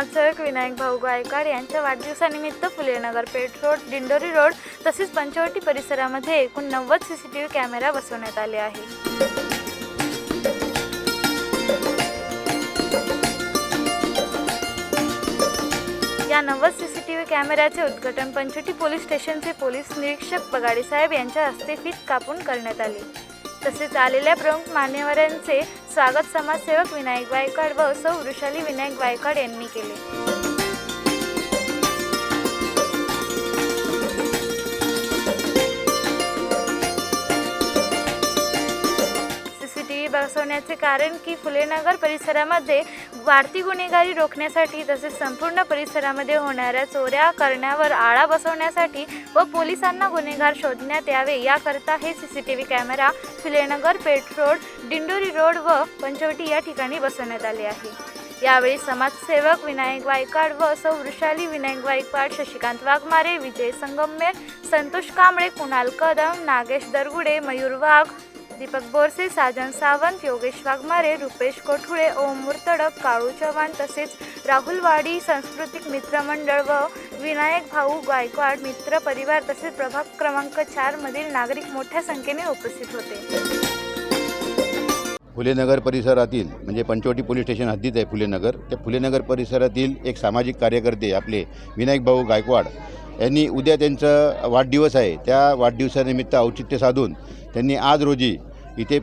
समाजसेवक विनायक भाऊ गायकवाड यांच्या वाढदिवसानिमित्त फुलेनगर पेठ रोड दिंडोरी रोड तसेच पंचवटी परिसरामध्ये एकूण नव्वद C C T V camera बसवण्यात आले आहे या नव्वद सी सी टी व्ही कॅमेऱ्याचे उद्घाटन पंचवटी पोलीस स्टेशनचे पोलीस निरीक्षक बगाडे साहेब यांच्या हस्ते फीत कापून करण्यात आले. तसेच आलेल्या प्रमुख मान्यवरांचे स्वागत समाजसेवक विनायक गायकवाड व सौ वृषाली विनायक गायकवाड यांनी केले. बसवण्याचे कारण की फुलेनगर परिसरामध्ये वाढती गुन्हेगारी रोखण्यासाठी तसेच संपूर्ण परिसरामध्ये होणाऱ्या चोऱ्या करण्यावर आळा बसवण्यासाठी व पोलिसांना गुन्हेगार शोधण्यात यावे याकरता हे C C T V camera Phulenagar Peth road Dindori road व पंचवटी या ठिकाणी बसवण्यात आले आहे. यावेळी समाजसेवक विनायक वायकाड व सौ वृषाली विनायक गायकवाड शशिकांत वाघमारे विजय संगमेर संतोष कांबळे कुणाल कदम नागेश दरगुडे मयूर वाघ दीपक बोरसे साजन सावंत योगेश वाघमारे रुपेश कोठुळे ओम मुर्तडक काळू चव्हाण तसेच राहुल वाडी सांस्कृतिक मित्रमंडळ व विनायक भाऊ गायकवाड मित्र परिवार तसेच प्रभाग क्रमांक चार मधील नागरिक मोठ्या संख्येने उपस्थित होते. फुलेनगर परिसरातील म्हणजे पंचवटी पोलीस स्टेशन हद्दीत आहे फुलेनगर. त्या फुलेनगर परिसरातील एक सामाजिक कार्यकर्ते आपले विनायक भाऊ गायकवाड यांनी उद्या त्यांचा वाढदिवस आहे. त्या वाढदिवसानिमित्त औचित्य साधून त्यांनी आज रोजी इथे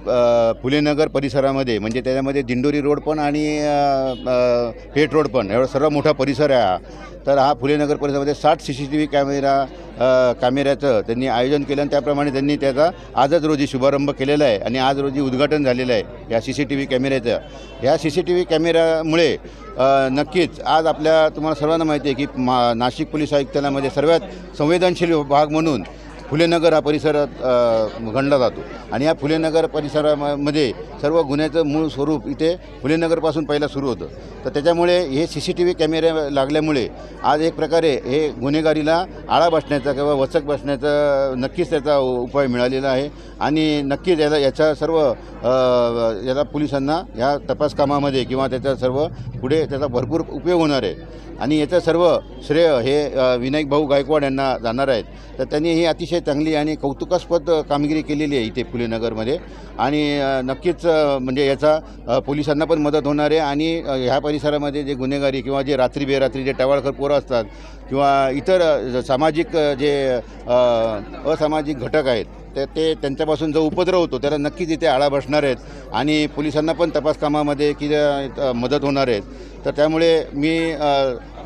फुलेनगर परिसरामध्ये म्हणजे त्याच्यामध्ये दिंडोरी रोड पण आणि अ, पेठ रोड पण एवढा सर्व मोठा परिसर आहे हा. तर हा फुलेनगर परिसरामध्ये साठ C C T V camera कॅमेऱ्याचं त्यांनी आयोजन केलं आणि त्याप्रमाणे त्यांनी त्याचा आजच रोजी शुभारंभ केलेला आहे आणि आज रोजी उद्घाटन झालेलं आहे या सी सी टी व्ही कॅमेऱ्याचं. या सी सी टी व्ही कॅमेऱ्यामुळे नक्कीच आज आपल्या तुम्हाला सर्वांना माहिती आहे की मा नाशिक पोलीस आयुक्तालयामध्ये सर्वात संवेदनशील भाग म्हणून फुलेनगर हा परिसरात गणला जातो. आणि या फुलेनगर परिसरामध्ये सर्व गुन्ह्याचं मूळ स्वरूप इथे फुलेनगरपासून पहिला सुरू होतं. तर त्याच्यामुळे हे सी सी टी व्ही कॅमेरे लागल्यामुळे आज एक प्रकारे हे गुन्हेगारीला आळा बसण्याचा किंवा वचक बसण्याचा नक्कीच त्याचा उपाय मिळालेला आहे. आणि नक्कीच याला याचा सर्व याचा याला पोलिसांना या तपास कामामध्ये किंवा त्याचा सर्व पुढे त्याचा भरपूर उपयोग होणार आहे. आणि याचं सर्व श्रेय हे विनायक भाऊ गायकवाड यांना जाणार आहेत. तर त्यांनी हे अतिशय चांगली आणि कौतुकास्पद कामगिरी केलेली आहे इथे फुलेनगरमध्ये आणि नक्कीच म्हणजे याचा पोलिसांना पण मदत होणार आहे आणि ह्या परिसरामध्ये जे गुन्हेगारी किंवा जे रात्री बेरात्री जे टवाळखोर पोरं असतात किंवा इतर सामाजिक जे असामाजिक घटक आहेत तर ते त्यांच्यापासून जो उपद्रव होतो त्याला नक्कीच इथे आळा बसणार आहेत आणि पोलिसांना पण तपास कामामध्ये की मदत होणार आहेत. तर त्यामुळे मी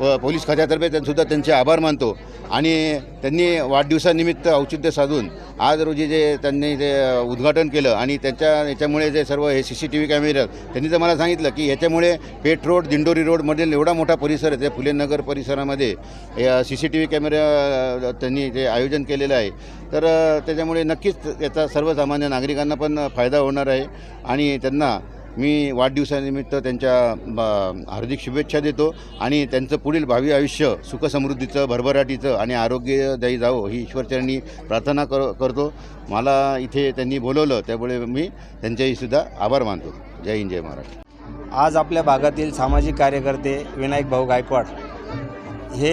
प- पोलीस खात्यातर्फे त्यांसुद्धा त्यांचे आभार मानतो. आणि त्यांनी वाढदिवसानिमित्त औचित्य साधून आज रोजी जे त्यांनी जे उद्घाटन केलं आणि त्याच्या याच्यामुळे जे सर्व हे सी सी टी व्ही कॅमेरे त्यांनी तर मला सांगितलं की ह्याच्यामुळे पेठ रोड दिंडोरी रोडमधील एवढा मोठा परिसर आहे त्या फुलेनगर परिसरामध्ये C C T V camera त्यांनी जे आयोजन केलेलं आहे तर त्याच्यामुळे नक्कीच याचा सर्वसामान्य नागरिकांना पण फायदा होणार आहे. आणि त्यांना मी वाढदिवसानिमित्त त्यांच्या हार्दिक शुभेच्छा देतो आणि त्यांचं पुढील भावी आयुष्य सुखसमृद्धीचं भरभराटीचं आणि आरोग्यदायी जावं ही ईश्वरचरणी प्रार्थना कर करतो. मला इथे त्यांनी बोलवलं त्यामुळे मी त्यांच्याहीसुद्धा आभार मानतो. जय हिंद जय महाराष्ट्र. आज आपल्या भागातील सामाजिक कार्यकर्ते विनायक भाऊ गायकवाड हे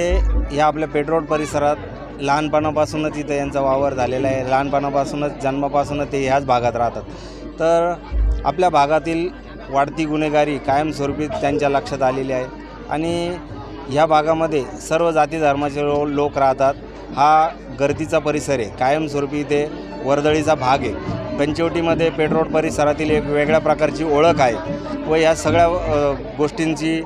ह्या आपल्या पेट्रोल परिसरात लहानपणापासूनच इथं यांचा वावर झालेला आहे. लहानपणापासूनच जन्मापासूनच ते ह्याच भागात राहतात. तर आपल्या भागातील वाढती गुन्हेगारी कायमस्वरूपी त्यांच्या लक्षात आलेली आहे. आणि ह्या भागामध्ये सर्व जाती धर्माचे लोक राहतात. हा गर्दीचा परिसर आहे. कायमस्वरूपी इथे वर्दळीचा भाग आहे. पंचवटीमध्ये पेट्रोल परिसरातील एक वेगळ्या प्रकारची ओळख आहे व या सगळ्या गोष्टींची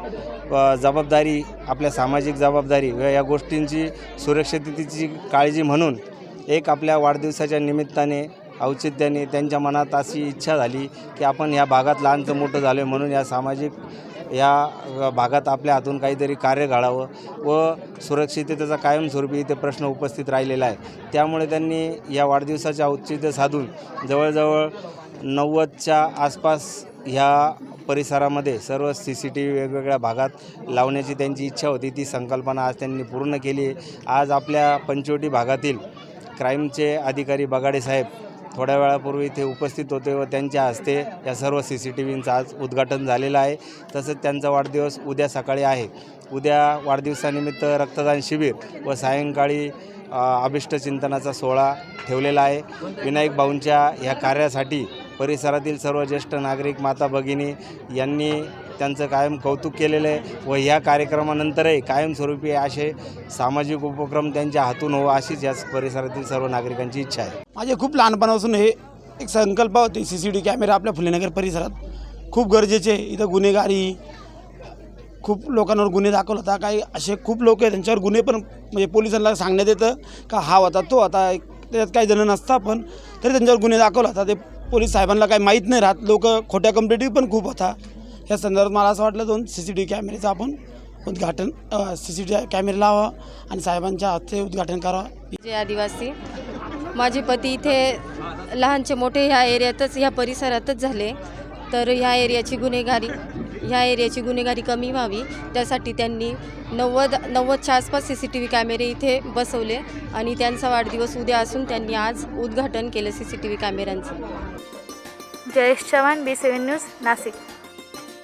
जबाबदारी आपल्या सामाजिक जबाबदारी व या गोष्टींची सुरक्षिततेची काळजी म्हणून एक आपल्या वाढदिवसाच्या निमित्ताने औचित्याने त्यांच्या मनात अशी इच्छा झाली की आपण ह्या भागात लहानचं मोठं झालो आहे म्हणून या सामाजिक या भागात आपल्या हातून काहीतरी कार्य घडावं व सुरक्षिततेचा कायमस्वरूपी इथे प्रश्न उपस्थित राहिलेला आहे. त्यामुळे त्यांनी या वाढदिवसाचे औचित्य साधून जवळजवळ नव्वदच्या आसपास ह्या परिसरामध्ये सर्व सी सी टी व्ही वेगवेगळ्या भागात लावण्याची त्यांची इच्छा होती. ती संकल्पना आज त्यांनी पूर्ण केली आज आपल्या पंचवटी भागातील क्राईमचे अधिकारी बगाडे साहेब थोड्या वेळापूर्वी इथे उपस्थित होते व त्यांच्या हस्ते या सर्व सी सी टी व्हींचं आज उद्घाटन झालेलं आहे. तसंच त्यांचा वाढदिवस उद्या सकाळी आहे. उद्या वाढदिवसानिमित्त रक्तदान शिबिर व सायंकाळी अ, अभिष्ट चिंतनाचा सोहळा ठेवलेला आहे. विनायक भाऊंच्या ह्या कार्यासाठी परिसरातील सर्व ज्येष्ठ नागरिक माता भगिनी यांनी त्यांचं कायम कौतुक केलेलं आहे व ह्या कार्यक्रमानंतरही कायमस्वरूपी असे सामाजिक उपक्रम त्यांच्या हातून हो अशीच या परिसरातील सर्व नागरिकांची इच्छा आहे. माझे खूप लहानपणापासून हे एक संकल्प होते सी सी टी कॅमेरा आपल्या फुलेनगर परिसरात. खूप गरजेचे आहे. इथं गुन्हेगारी खूप लोकांवर गुन्हे दाखवला होता. काही असे खूप लोक आहेत त्यांच्यावर गुन्हे पण म्हणजे पोलिसांना सांगण्यात येतं का हा होता तो होता. त्याच्यात काही जण नसता पण तरी त्यांच्यावर गुन्हे दाखवला होता. ते पोलीस साहेबांना काही माहीत नाही राहत. लोक खोट्या कंप्लेंटी पण खूप होता. या संदर्भात मला असं वाटलं दोन सी सी टी कॅमेऱ्याचं आपण उद्घाटन सी सी टी कॅमेरा लावा आणि साहेबांच्या हस्ते उद्घाटन करावं जे आदिवासी माझे पती इथे लहानचे मोठे ह्या एरियातच ह्या परिसरातच झाले. तर ह्या एरियाची गुन्हेगारी ह्या एरियाची गुन्हेगारी कमी व्हावी. त्यासाठी त्यांनी नव्वद नव्वदच्या आसपास सी सी टी व्ही कॅमेरे इथे बसवले आणि त्यांचा वाढदिवस उद्या असून त्यांनी आज उद्घाटन केलं C C T V कॅमेऱ्यांचं. Jayesh Chavan B seven news Nashik.